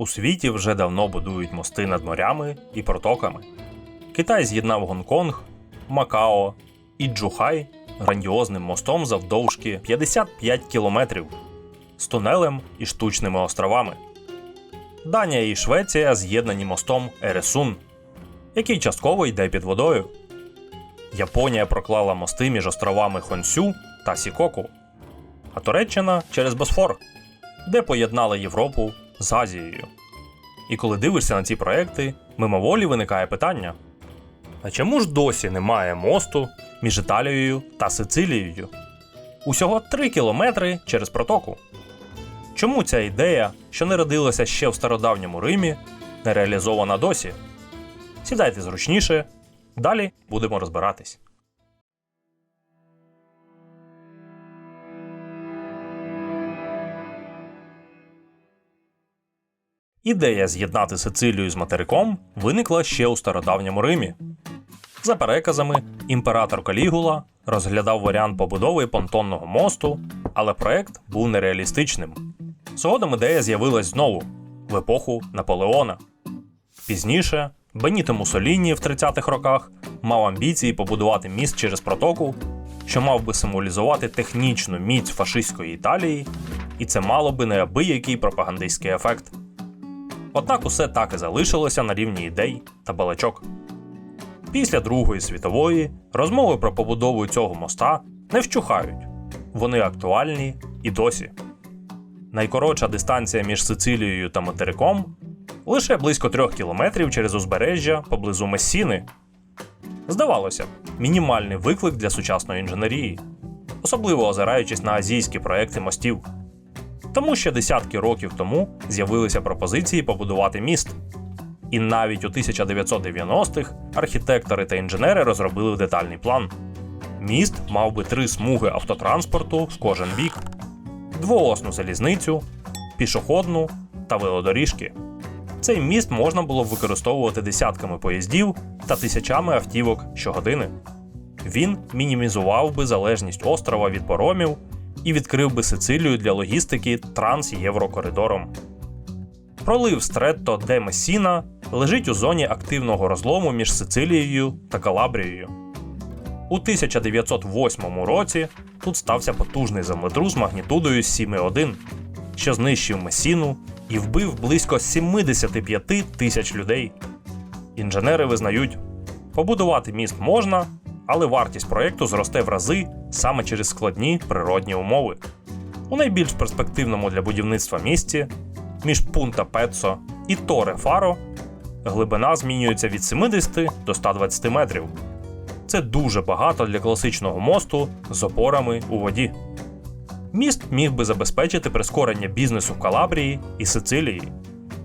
У світі вже давно будують мости над морями і протоками. Китай з'єднав Гонконг, Макао і Джухай грандіозним мостом завдовжки 55 кілометрів з тунелем і штучними островами. Данія і Швеція з'єднані мостом Ересун, який частково йде під водою. Японія проклала мости між островами Хонсю та Сікоку, а Туреччина через Босфор, де поєднала Європу з Азією. І коли дивишся на ці проекти, мимоволі виникає питання: а чому ж досі немає мосту між Італією та Сицилією? Усього 3 кілометри через протоку. Чому ця ідея, що не родилася ще в стародавньому Римі, не реалізована досі? Сідайте зручніше, далі будемо розбиратись. Ідея з'єднати Сицилію з материком виникла ще у стародавньому Римі. За переказами, імператор Калігула розглядав варіант побудови понтонного мосту, але проект був нереалістичним. Згодом ідея з'явилась знову в епоху Наполеона. Пізніше Беніто Муссоліні в 30-х роках мав амбіції побудувати міст через протоку, що мав би символізувати технічну міць фашистської Італії, і це мало би неабиякий пропагандистський ефект. Однак усе так і залишилося на рівні ідей та балачок. Після Другої світової розмови про побудову цього моста не вщухають, вони актуальні і досі. Найкоротша дистанція між Сицилією та материком лише близько трьох кілометрів через узбережжя поблизу Мессіни. Здавалося мінімальний виклик для сучасної інженерії, особливо озираючись на азійські проекти мостів. Тому ще десятки років тому з'явилися пропозиції побудувати міст. І навіть у 1990-х архітектори та інженери розробили детальний план. Міст мав би три смуги автотранспорту в кожен бік, двоосну залізницю, пішохідну та велодоріжки. Цей міст можна було б використовувати десятками поїздів та тисячами автівок щогодини. Він мінімізував би залежність острова від поромів і відкрив би Сицилію для логістики транс-єврокоридором. Пролив Стретто де Месіна лежить у зоні активного розлому між Сицилією та Калабрією. У 1908 році тут стався потужний землетрус магнітудою 7,1, що знищив Месіну і вбив близько 75 тисяч людей. Інженери визнають, побудувати міст можна, але вартість проєкту зросте в рази саме через складні природні умови. У найбільш перспективному для будівництва місті між Пунта Пецо і Торе Фаро глибина змінюється від 70 до 120 метрів. Це дуже багато для класичного мосту з опорами у воді. Міст міг би забезпечити прискорення бізнесу в Калабрії і Сицилії,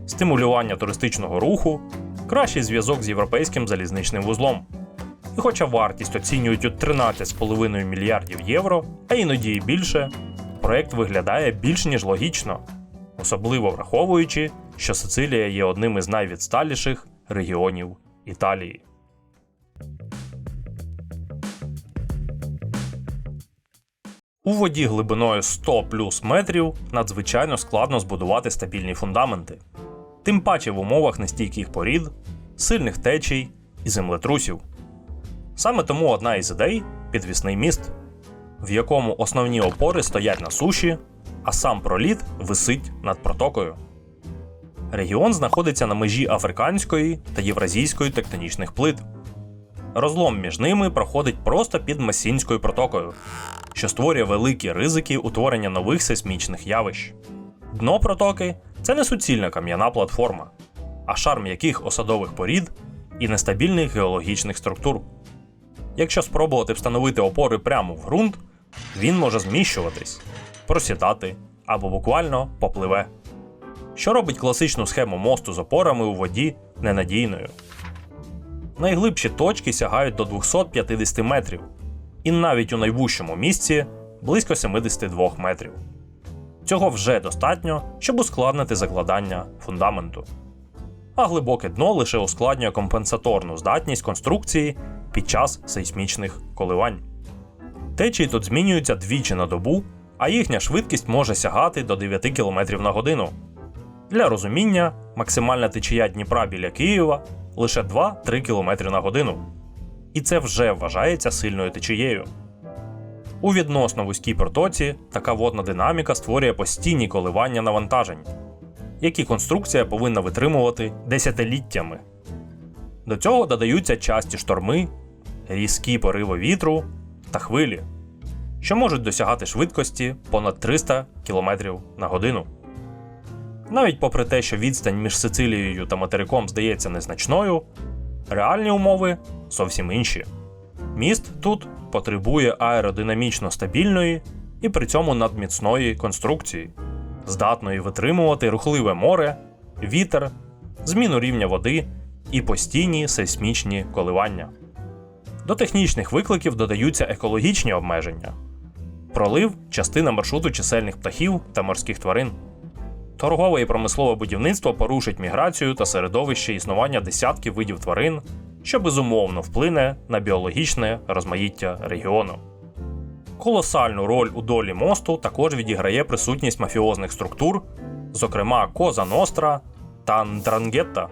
стимулювання туристичного руху, кращий зв'язок з європейським залізничним вузлом. І хоча вартість оцінюють у 13,5 мільярдів євро, а іноді і більше, проект виглядає більш ніж логічно, особливо враховуючи, що Сицилія є одним із найвідсталіших регіонів Італії. У воді глибиною 100 плюс метрів надзвичайно складно збудувати стабільні фундаменти, тим паче в умовах нестійких порід, сильних течій і землетрусів. Саме тому одна із ідей підвісний міст, в якому основні опори стоять на суші, а сам проліт висить над протокою. Регіон знаходиться на межі африканської та євразійської тектонічних плит. Розлом між ними проходить просто під Месінською протокою, що створює великі ризики утворення нових сейсмічних явищ. Дно протоки це не суцільна кам'яна платформа, а шар м'яких осадових порід і нестабільних геологічних структур. Якщо спробувати встановити опори прямо в ґрунт, він може зміщуватись, просідати або буквально попливе, що робить класичну схему мосту з опорами у воді ненадійною. Найглибші точки сягають до 250 метрів, і навіть у найвужчому місці близько 72 метрів. Цього вже достатньо, щоб ускладнити закладання фундаменту. А глибоке дно лише ускладнює компенсаторну здатність конструкції під час сейсмічних коливань. Течії тут змінюються двічі на добу, а їхня швидкість може сягати до 9 км на годину. Для розуміння, максимальна течія Дніпра біля Києва лише 2-3 км на годину. І це вже вважається сильною течією. У відносно вузькій протоці така водна динаміка створює постійні коливання навантажень, які конструкція повинна витримувати десятиліттями. До цього додаються часті шторми, різкі пориви вітру та хвилі, що можуть досягати швидкості понад 300 км на годину. Навіть попри те, що відстань між Сицилією та материком здається незначною, реальні умови зовсім інші. Міст тут потребує аеродинамічно стабільної і при цьому надміцної конструкції, здатної витримувати рухливе море, вітер, зміну рівня води і постійні сейсмічні коливання. До технічних викликів додаються екологічні обмеження. Пролив частина маршруту чисельних птахів та морських тварин. Торгове і промислове будівництво порушить міграцію та середовище існування десятків видів тварин, що безумовно вплине на біологічне розмаїття регіону. Колосальну роль у долі мосту також відіграє присутність мафіозних структур, зокрема Коза Ностра та Ндрангетта.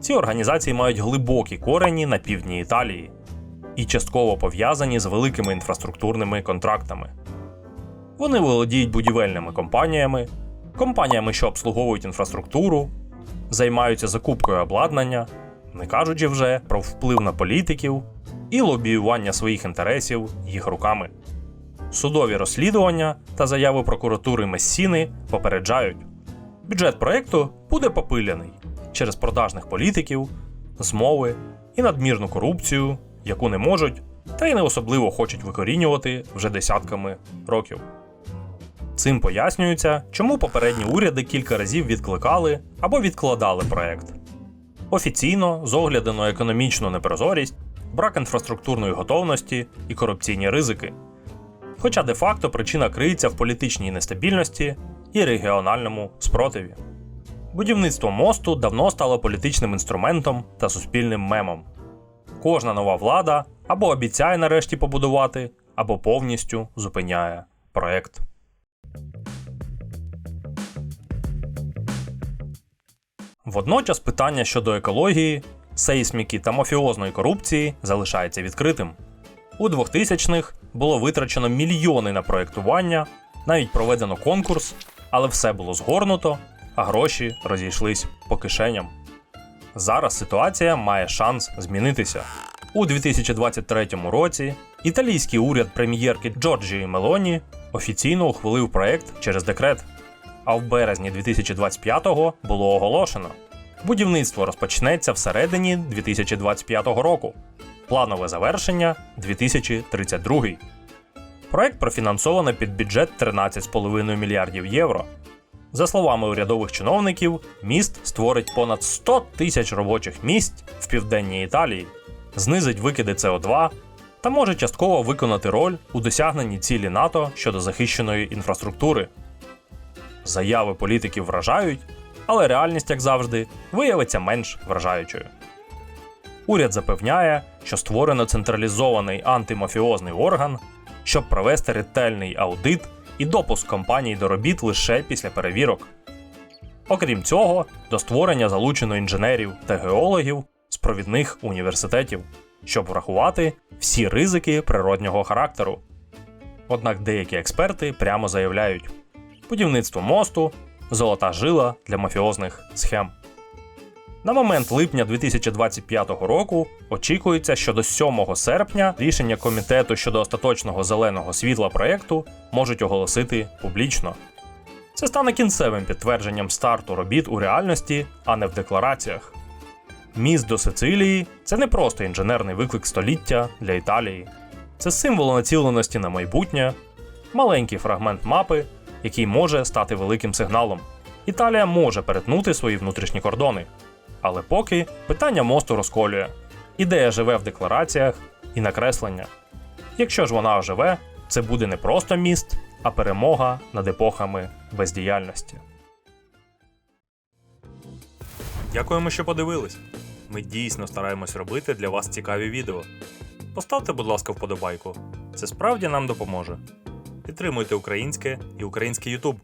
Ці організації мають глибокі корені на півдні Італії і частково пов'язані з великими інфраструктурними контрактами. Вони володіють будівельними компаніями, компаніями, що обслуговують інфраструктуру, займаються закупкою обладнання, не кажучи вже про вплив на політиків і лобіювання своїх інтересів їх руками. Судові розслідування та заяви прокуратури Мессіни попереджають, бюджет проекту буде попиляний через продажних політиків, змови і надмірну корупцію, яку не можуть та й не особливо хочуть викорінювати вже десятками років. Цим пояснюється, чому попередні уряди кілька разів відкликали або відкладали проект. Офіційно, з огляду на економічну непрозорість, брак інфраструктурної готовності і корупційні ризики. Хоча де-факто причина криється в політичній нестабільності і регіональному спротиві. Будівництво мосту давно стало політичним інструментом та суспільним мемом. Кожна нова влада або обіцяє нарешті побудувати, або повністю зупиняє проект. Водночас питання щодо екології, сейсміки та мафіозної корупції залишається відкритим. У 2000-х було витрачено мільйони на проєктування, навіть проведено конкурс, але все було згорнуто, а гроші розійшлись по кишеням. Зараз ситуація має шанс змінитися. У 2023 році італійський уряд прем'єрки Джорджії Мелоні офіційно ухвалив проект через декрет. А в березні 2025-го було оголошено: будівництво розпочнеться всередині 2025 року. Планове завершення 2032. Проект профінансовано під бюджет 13,5 мільярдів євро. За словами урядових чиновників, міст створить понад 100 тисяч робочих місць в південній Італії, знизить викиди СО2 та може частково виконати роль у досягненні цілі НАТО щодо захищеної інфраструктури. Заяви політиків вражають, але реальність, як завжди, виявиться менш вражаючою. Уряд запевняє, що створено централізований антимафіозний орган, щоб провести ретельний аудит і допуск компаній до робіт лише після перевірок. Окрім цього, до створення залучено інженерів та геологів з провідних університетів, щоб врахувати всі ризики природнього характеру. Однак деякі експерти прямо заявляють, будівництво мосту золота жила для мафіозних схем. На момент липня 2025 року очікується, що до 7 серпня рішення комітету щодо остаточного зеленого світла проєкту можуть оголосити публічно. Це стане кінцевим підтвердженням старту робіт у реальності, а не в деклараціях. Міст до Сицилії це не просто інженерний виклик століття для Італії, це символ націленості на майбутнє, маленький фрагмент мапи, який може стати великим сигналом. Італія може перетнути свої внутрішні кордони. Але поки питання мосту розколює. Ідея живе в деклараціях і накреслення. Якщо ж вона оживе, це буде не просто міст, а перемога над епохами бездіяльності. Дякуємо, що подивились. Ми дійсно стараємось робити для вас цікаві відео. Поставте, будь ласка, вподобайку. Це справді нам допоможе. Підтримуйте українське і український YouTube.